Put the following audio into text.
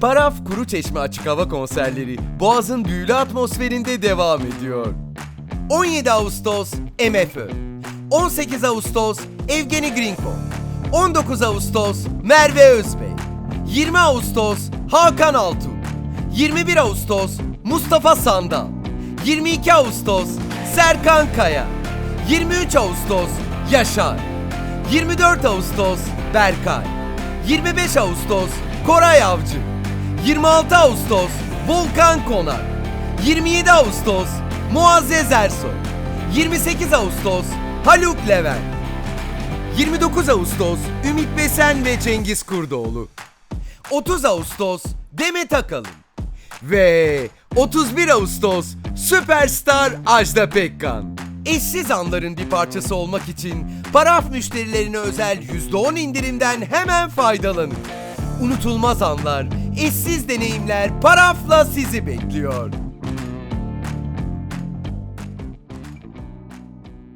Paraf Kuru Çeşme Açık Hava konserleri Boğaz'ın büyülü atmosferinde devam ediyor. 17 Ağustos MFÖ 18 Ağustos Evgeni Grinko. 19 Ağustos Merve Özbey. 20 Ağustos Hakan Altuğ 21 Ağustos Mustafa Sandal. 22 Ağustos Serkan Kaya. 23 Ağustos Yaşar. 24 Ağustos Berkay. 25 Ağustos Koray Avcı 26 Ağustos Volkan Konak 27 Ağustos Muazzez Ersoy. 28 Ağustos Haluk Levent. 29 Ağustos Ümit Besen ve Cengiz Kurdoğlu. 30 Ağustos Demet Akalın. Ve 31 Ağustos Süperstar Ajda Pekkan. Eşsiz anların bir parçası olmak için paraf müşterilerine özel %10 indirimden hemen faydalanın. Unutulmaz anlar, eşsiz deneyimler parafla sizi bekliyor.